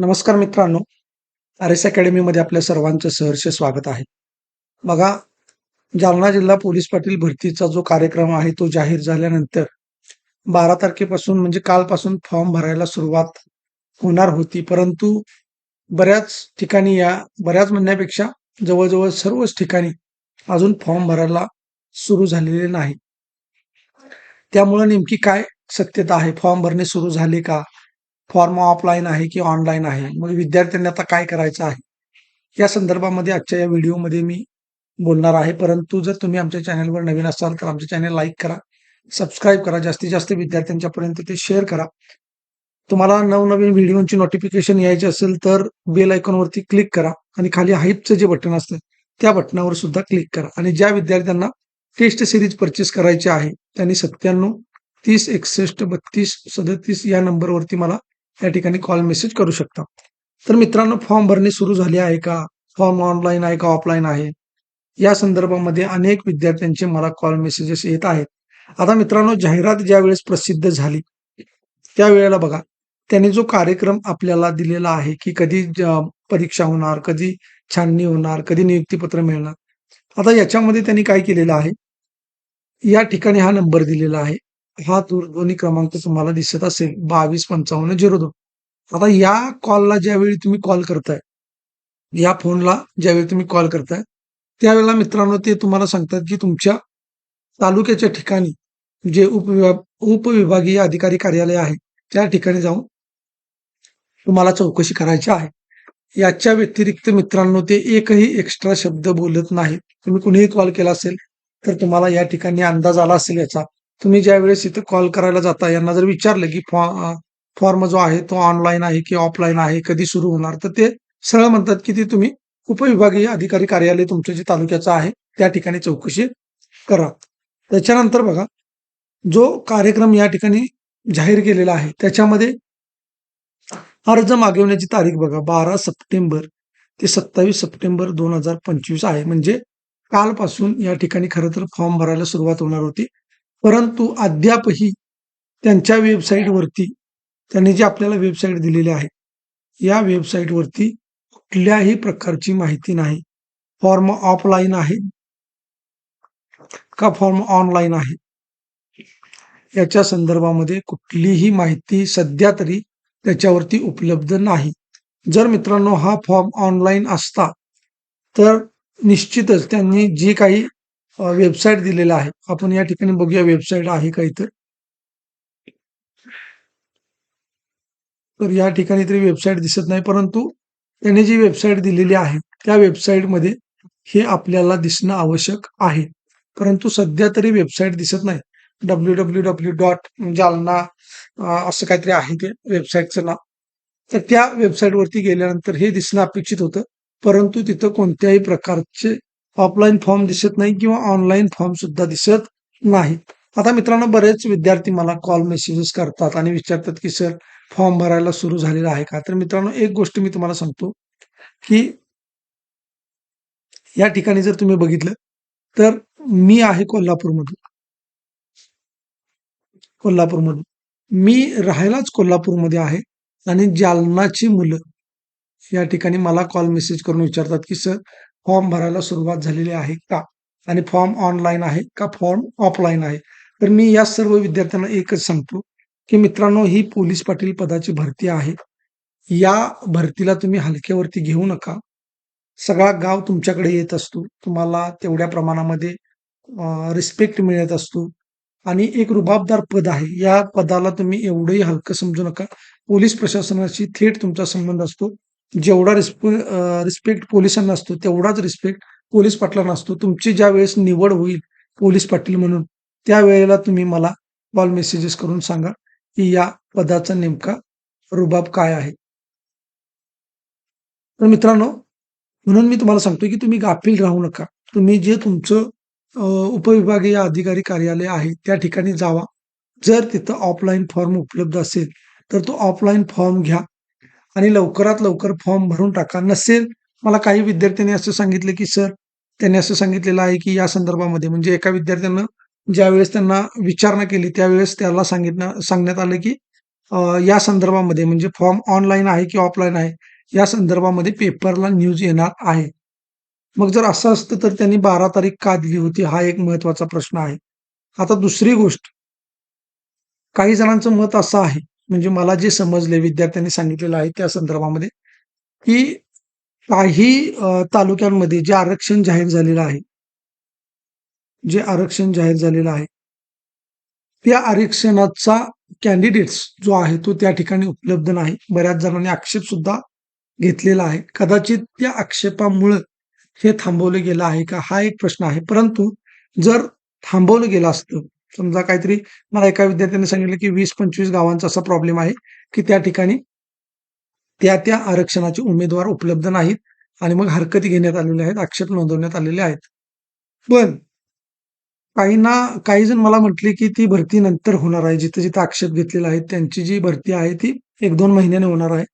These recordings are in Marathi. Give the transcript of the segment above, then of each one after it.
नमस्कार मित्रांनो. आर एस अकॅडमीमध्ये आपल्या सर्वांचं सहर्ष स्वागत आहे. बघा जालना जिल्हा पोलीस पाटील भरतीचा जो कार्यक्रम आहे तो जाहीर झाल्यानंतर बारा तारखेपासून म्हणजे कालपासून फॉर्म भरायला सुरुवात होणार होती. परंतु बऱ्याच ठिकाणी या बऱ्याच म्हणण्यापेक्षा जवळजवळ सर्वच ठिकाणी अजून फॉर्म भरायला सुरू झालेले नाही. त्यामुळे नेमकी काय सत्यता आहे? फॉर्म भरणे सुरू झाले का? फॉर्म ऑफलाईन आहे की ऑनलाईन आहे? मग विद्यार्थ्यांनी आता काय करायचं आहे? या संदर्भामध्ये आजच्या या व्हिडिओमध्ये मी बोलणार आहे. परंतु जर तुम्ही आमच्या चॅनलवर नवीन असाल तर आमच्या चॅनल लाईक करा सबस्क्राईब करा जास्तीत जास्त विद्यार्थ्यांच्या पर्यंत ते शेअर करा. तुम्हाला नवनवीन व्हिडिओची नोटिफिकेशन यायचे असेल तर बेल आयकॉनवरती क्लिक करा आणि खाली हाईपचं जे बटन असतं त्या बटनावर सुद्धा क्लिक करा. आणि ज्या विद्यार्थ्यांना टेस्ट सिरीज परचेस करायची आहे त्यांनी सत्त्याण्णव तीस एकसष्ट बत्तीस सदतीस या नंबरवरती मला या ठिकाणी कॉल मेसेज करू शकता. तर मित्रांनो फॉर्म भरणे सुरू झाले आहे का? फॉर्म ऑनलाईन आहे का ऑफलाईन आहे? या संदर्भामध्ये अनेक विद्यार्थ्यांचे मला कॉल मेसेजेस येत आहेत. आता मित्रांनो जाहिरात ज्या वेळेस प्रसिद्ध झाली त्यावेळेला बघा त्यांनी जो कार्यक्रम आपल्याला दिलेला आहे की कधी परीक्षा होणार कधी छाननी होणार कधी नियुक्तीपत्र मिळणार आता याच्यामध्ये त्यांनी काय केलेलं आहे? या ठिकाणी हा नंबर दिलेला आहे. हा दूरध्वनी क्रमांक तुम्हाला दिसत असेल बावीस पंचावन्न झिरो दोन. आता या कॉलला ज्यावेळी तुम्ही कॉल करताय या फोनला ज्यावेळी तुम्ही कॉल करताय त्यावेळेला मित्रांनो ते तुम्हाला सांगतात की तुमच्या तालुक्याच्या ठिकाणी जे उपविभा उपविभागीय अधिकारी कार्यालय आहे त्या ठिकाणी जाऊन तुम्हाला चौकशी करायची आहे. याच्या व्यतिरिक्त मित्रांनो ते एकही एक्स्ट्रा शब्द बोलत नाहीत. तुम्ही कुणीही कॉल केला असेल तर तुम्हाला या ठिकाणी अंदाज आला असेल याचा. तुम्ही ज्या वेळेस इथे कॉल करायला जाता यांना जर विचारलं की फॉर्म जो आहे तो ऑनलाईन आहे की ऑफलाईन आहे कधी सुरू होणार तर ते सरळ म्हणतात की ते तुम्ही उपविभागीय अधिकारी कार्यालय तुमचं जे तालुक्याचं आहे त्या ठिकाणी चौकशी करा. त्याच्यानंतर बघा जो कार्यक्रम या ठिकाणी जाहीर केलेला आहे त्याच्यामध्ये अर्ज मागवण्याची तारीख बघा बारा सप्टेंबर ते सत्तावीस सप्टेंबर दोन हजार पंचवीस आहे. म्हणजे कालपासून या ठिकाणी खरं तर फॉर्म भरायला सुरुवात होणार होती. परंतु अद्यापही त्यांच्या वेबसाईटवरती त्यांनी जे आपल्याला वेबसाईट दिलेली आहे या वेबसाईटवरती कुठल्याही प्रकारची माहिती नाही. फॉर्म ऑफलाईन आहे का फॉर्म ऑनलाईन आहे? याच्या संदर्भामध्ये कुठलीही माहिती सध्या तरी त्याच्यावरती उपलब्ध नाही. जर मित्रांनो हा फॉर्म ऑनलाईन असता तर निश्चितच त्यांनी जी काही वेबसाईट दिलेला आहे. आपण या ठिकाणी बघूया वेबसाईट आहे काही तर या ठिकाणी तरी वेबसाईट दिसत नाही परंतु त्याने जी वेबसाईट दिलेली आहे त्या वेबसाईटमध्ये हे आपल्याला दिसणं आवश्यक आहे. परंतु सध्या तरी वेबसाईट दिसत नाही. W W W dot Jalna असं काहीतरी आहे ते वेबसाईटचं नाव. तर त्या वेबसाईटवरती गेल्यानंतर हे दिसणं अपेक्षित होतं परंतु तिथं कोणत्याही प्रकारचे ऑफलाईन फॉर्म दिसत नाही किंवा ऑनलाईन फॉर्म सुद्धा दिसत नाही आता मित्रांनो बरेच विद्यार्थी मला कॉल मेसेजेस करतात आणि विचारतात की सर फॉर्म भरायला सुरू झालेला आहे का? तर मित्रांनो एक गोष्ट मी तुम्हाला सांगतो की या ठिकाणी जर तुम्ही बघितलं तर मी आहे कोल्हापूरमधून. कोल्हापूरमधून. मी राहायलाच कोल्हापूरमध्ये आहे आणि जालनाची मुलं या ठिकाणी मला कॉल मेसेज करून विचारतात की सर फॉर्म भरायला सुरुवात झालेली आहे का? आणि फॉर्म ऑनलाईन आहे का? फॉर्म ऑफलाईन आहे. तर मी या सर्व विद्यार्थ्यांना एकच सांगतो की मित्रांनो ही पोलीस पाटील पदाची भरती आहे. या भरतीला तुम्ही हलक्यावरती घेऊ नका. सगळा गाव तुमच्याकडे येत असतो. तुम्हाला तेवढ्या प्रमाणामध्ये रिस्पेक्ट मिळत असतो. आणि एक रुबाबदार पद आहे. या पदाला तुम्ही एवढंही हलकं समजू नका. पोलीस प्रशासनाशी थेट तुमचा संबंध असतो. जेवढा रिस्पे रिस्पेक्ट पोलिसांना असतो तेवढाच रिस्पेक्ट पोलीस पाटलांना असतो. तुमची ज्या वेळेस निवड होईल पोलीस पाटील म्हणून त्यावेळेला तुम्ही मला कॉल मेसेजेस करून सांगा की या पदाचा नेमका रुबाब काय आहे. तर मित्रांनो म्हणून मी तुम्हाला सांगतो की तुम्ही गाफील राहू नका. तुम्ही जे तुमचं उपविभागीय अधिकारी कार्यालय आहे त्या ठिकाणी जावा. जर तिथं ऑफलाईन फॉर्म उपलब्ध असेल तर तो ऑफलाईन फॉर्म घ्या. आणि लवकरात लवकर फॉर्म भरून टाका. नसेल मला काही विद्यार्थ्यांनी असं सांगितलं की सर त्यांनी असं सांगितलेलं आहे की या संदर्भामध्ये. म्हणजे एका विद्यार्थ्यानं ज्यावेळेस त्यांना विचारणा केली त्यावेळेस त्याला सांगितलं सांगण्यात आलं की या संदर्भामध्ये म्हणजे फॉर्म ऑनलाईन आहे की ऑफलाईन आहे या संदर्भामध्ये पेपरला न्यूज येणार आहे. मग जर असं असतं तर त्यांनी बारा तारीख का दिली होती हा एक महत्त्वाचा प्रश्न आहे. आता दुसरी गोष्ट. काही जणांचं मत असं आहे म्हणजे मला जे समजले विद्यार्थ्यांनी सांगितलेलं आहे त्या संदर्भामध्ये की काही तालुक्यांमध्ये जे आरक्षण जाहीर झालेलं आहे जे आरक्षण जाहीर झालेलं आहे त्या आरक्षणाचा कॅन्डिडेट्स जो आहे तो त्या ठिकाणी उपलब्ध नाही. बऱ्याच जणांनी आक्षेप सुद्धा घेतलेला आहे. कदाचित त्या आक्षेपामुळं हे थांबवलं गेलं आहे का? हा एक प्रश्न आहे. परंतु जर थांबवलं गेलं असतं समजा काहीतरी मला एका विद्यार्थ्याने सांगितलं की वीस पंचवीस गावांचा असा प्रॉब्लेम आहे की त्या ठिकाणी त्या त्या आरक्षणाचे उमेदवार उपलब्ध नाहीत आणि मग हरकती घेण्यात आलेल्या आहेत आक्षेप नोंदवण्यात आलेले आहेत. पण काहींना काही जण मला म्हटले की ती भरती नंतर होणार आहे जिथे जिथे आक्षेप घेतलेला आहे त्यांची जी भरती आहे ती एक दोन महिन्याने होणार आहे.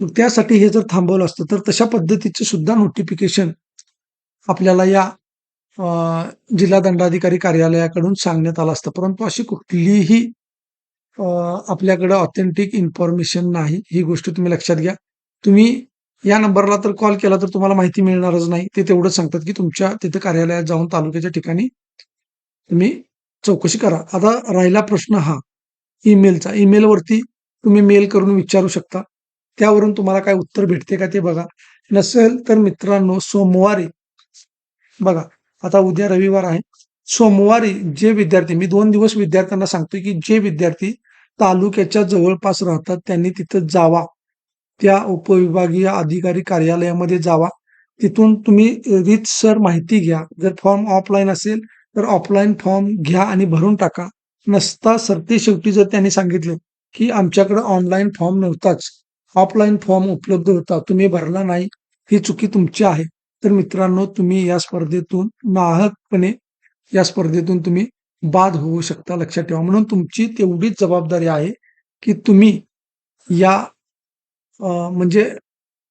त्यासाठी हे जर थांबवलं असतं तर तशा पद्धतीचे सुद्धा नोटिफिकेशन आपल्याला या जिल्हा दंडाधिकारी कार्यालयाकडून सांगण्यात आलं असतं. परंतु अशी कुठलीही आपल्याकडं ऑथेंटिक इन्फॉर्मेशन नाही. ही गोष्ट तुम्ही लक्षात घ्या. तुम्ही या नंबरला तर कॉल केला तर तुम्हाला माहिती मिळणारच नाही. ते तेवढंच सांगतात की तुमच्या तिथे कार्यालयात जाऊन तालुक्याच्या ठिकाणी तुम्ही चौकशी करा. आता राहिला प्रश्न हा ईमेलचा. ईमेलवरती तुम्ही मेल करून विचारू शकता. त्यावरून तुम्हाला काय उत्तर भेटते का ते बघा. नसेल तर मित्रांनो सोमवारी बघा. आता उद्या रविवार आहे. सोमवारी जे विद्यार्थी मी दोन दिवस विद्यार्थ्यांना सांगतोय की जे विद्यार्थी तालुक्याच्या जवळपास राहतात त्यांनी तिथं जावा. त्या उपविभागीय अधिकारी कार्यालयामध्ये जावा. तिथून तुम्ही रीतसर माहिती घ्या. जर फॉर्म ऑफलाईन असेल तर ऑफलाईन फॉर्म घ्या आणि भरून टाका. नसता सरते शेवटी जर त्यांनी सांगितलं की आमच्याकडे ऑनलाईन फॉर्म नव्हताच. ऑफलाईन फॉर्म उपलब्ध होता तुम्ही भरला नाही ही चुकी तुमची आहे. तर मित्रांनो तुम्ही या स्पर्धेतून नाहकपणे या स्पर्धेतून तुम्ही बाद होऊ शकता लक्षात ठेवा. म्हणून तुमची तेवढीच जबाबदारी आहे की तुम्ही या म्हणजे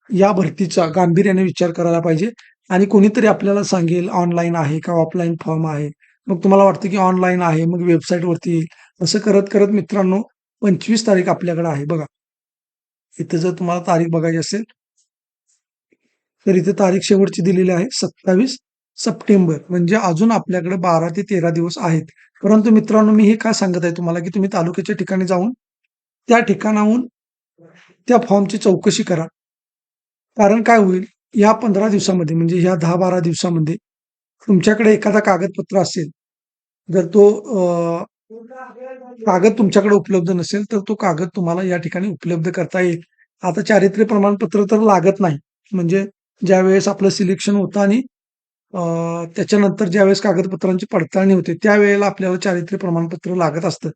या भरतीचा गांभीर्याने विचार करायला पाहिजे आणि कोणीतरी आपल्याला सांगेल ऑनलाईन आहे का? ऑफलाईन फॉर्म आहे. मग तुम्हाला वाटतं की ऑनलाईन आहे मग वेबसाईटवरती येईल. असं करत करत मित्रांनो पंचवीस तारीख आपल्याकडे आहे. बघा इथं जर तुम्हाला तारीख बघायची असेल तर इथे तारीख शेवटची दिलेली आहे सत्तावीस सप्टेंबर. म्हणजे अजून आपल्याकडे बारा ते तेरा दिवस आहेत. परंतु मित्रांनो मी हे काय सांगत आहे तुम्हाला की तुम्ही तालुक्याच्या ठिकाणी जाऊन त्या ठिकाणाहून त्या फॉर्मची चौकशी करा. कारण काय होईल या पंधरा दिवसामध्ये म्हणजे या दहा बारा दिवसामध्ये तुमच्याकडे एखादा कागदपत्र असेल जर तो कागद तुमच्याकडे उपलब्ध नसेल तर तो कागद तुम्हाला या ठिकाणी उपलब्ध करता येईल. आता चारित्र्य प्रमाणपत्र तर लागत नाही. म्हणजे ज्यावेळेस आपलं सिलेक्शन होतं आणि त्याच्यानंतर ज्यावेळेस कागदपत्रांची पडताळणी होते त्यावेळेला आपल्याला चारित्र्य प्रमाणपत्र लागत असतं.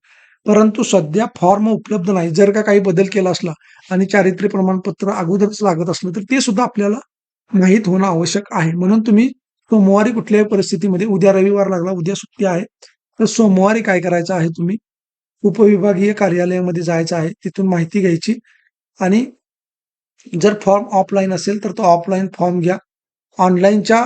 परंतु सध्या फॉर्म उपलब्ध नाही. जर का काही बदल केला असला आणि चारित्र्य प्रमाणपत्र अगोदरच लागत असलं तर ते सुद्धा आपल्याला माहीत होणं आवश्यक आहे. म्हणून तुम्ही सोमवारी कुठल्याही परिस्थितीमध्ये उद्या रविवार लागला उद्या सुट्टी आहे तर सोमवारी काय करायचं आहे तुम्ही? उपविभागीय कार्यालयामध्ये जायचं आहे तिथून माहिती घ्यायची आणि जर फॉर्म ऑफलाईन असेल तर तो ऑफलाईन फॉर्म घ्या. ऑनलाईनच्या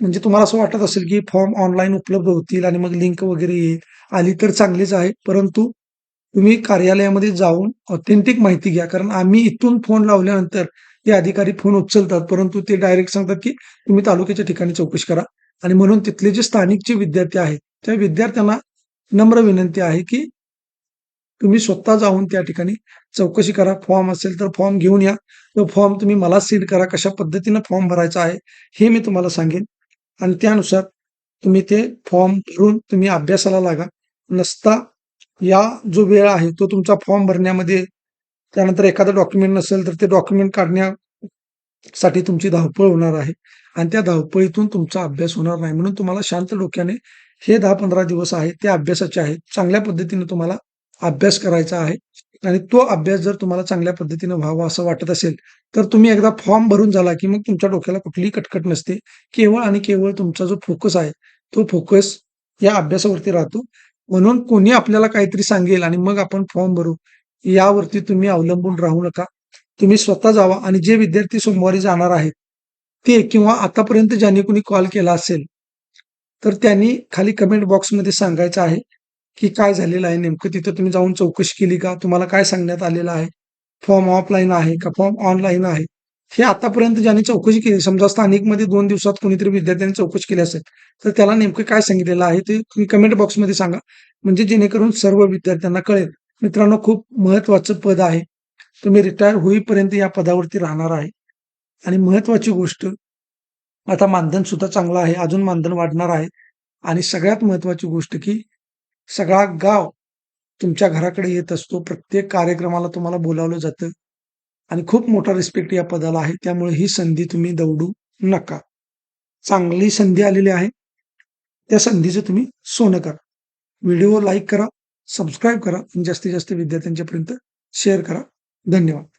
म्हणजे तुम्हाला असं वाटत असेल की फॉर्म ऑनलाईन उपलब्ध होतील आणि मग लिंक वगैरे येईल. आली तर चांगलीच आहे परंतु तुम्ही कार्यालयामध्ये जाऊन ऑथेंटिक माहिती घ्या. कारण आम्ही इथून फोन लावल्यानंतर ते अधिकारी फोन उचलतात परंतु ते डायरेक्ट सांगतात की तुम्ही तालुक्याच्या ठिकाणी चौकशी करा. आणि म्हणून तिथले जे स्थानिक जे विद्यार्थी आहेत त्या विद्यार्थ्यांना नम्र विनंती आहे की तुम्ही स्वतः जाऊन त्या ठिकाणी चौकशी करा. फॉर्म असेल तर फॉर्म घेऊन या. तो फॉर्म तुम्ही मला सीड करा. कशा पद्धतीनं फॉर्म भरायचा आहे हे मी तुम्हाला सांगेन. आणि त्यानुसार तुम्ही ते फॉर्म भरून तुम्ही अभ्यासाला लागा. नसता या जो वेळ आहे तो तुमचा फॉर्म भरण्यामध्ये त्यानंतर एखादं डॉक्युमेंट नसेल तर ते डॉक्युमेंट काढण्यासाठी तुमची धावपळ होणार आहे. आणि त्या धावपळीतून तुमचा अभ्यास होणार नाही. म्हणून तुम्हाला शांत डोक्याने हे दहा पंधरा दिवस आहेत ते अभ्यासाचे आहेत. चांगल्या पद्धतीने तुम्हाला अभ्यास करायचा आहे. आणि तो अभ्यास जर तुम्हाला चांगल्या पद्धतीने व्हावा असं वाटत असेल तर तुम्ही एकदा फॉर्म भरून झाला की मग तुमच्या डोक्याला कुठलीही कटकट नसते. केवळ आणि केवळ तुमचा जो फोकस आहे तो फोकस या अभ्यासावरती राहतो. म्हणून कोणी आपल्याला काहीतरी सांगेल आणि मग आपण फॉर्म भरू यावरती तुम्ही अवलंबून राहू नका. तुम्ही स्वतः जावा आणि जे विद्यार्थी सोमवारी जाणार आहेत ते किंवा आतापर्यंत ज्यांनी कोणी कॉल केला असेल तर त्यांनी खाली कमेंट बॉक्समध्ये सांगायचं आहे. की काय झालेलं आहे नेमकं? तिथं तुम्ही जाऊन चौकशी केली का? तुम्हाला काय सांगण्यात आलेलं आहे? फॉर्म ऑफलाईन आहे का? फॉर्म ऑनलाईन आहे? हे आतापर्यंत ज्यांनी चौकशी केली समजा स्थानिकमध्ये दोन दिवसात कोणीतरी विद्यार्थ्यांनी चौकशी केली असेल तर त्याला नेमकं काय सांगितलेलं आहे ते तुम्ही कमेंट बॉक्समध्ये सांगा. म्हणजे जेणेकरून सर्व विद्यार्थ्यांना कळेल. मित्रांनो खूप महत्वाचं पद आहे. तुम्ही रिटायर होईपर्यंत या पदावरती राहणार आहे. आणि महत्वाची गोष्ट आता मानधन सुद्धा चांगलं आहे. अजून मानधन वाढणार आहे. आणि सगळ्यात महत्वाची गोष्ट की सगळा गाव तुमच्या घराकडे येत असतो. प्रत्येक कार्यक्रमाला तुम्हाला बोलावलं जातं. आणि खूप मोठा रिस्पेक्ट या पदाला आहे. त्यामुळे ही संधी तुम्ही दौडू नका. चांगली संधी आलेली आहे. त्या संधीचं तुम्ही सोनं करा. व्हिडिओ लाईक करा सबस्क्राईब करा आणि जास्तीत जास्त विद्यार्थ्यांच्यापर्यंत शेअर करा. धन्यवाद.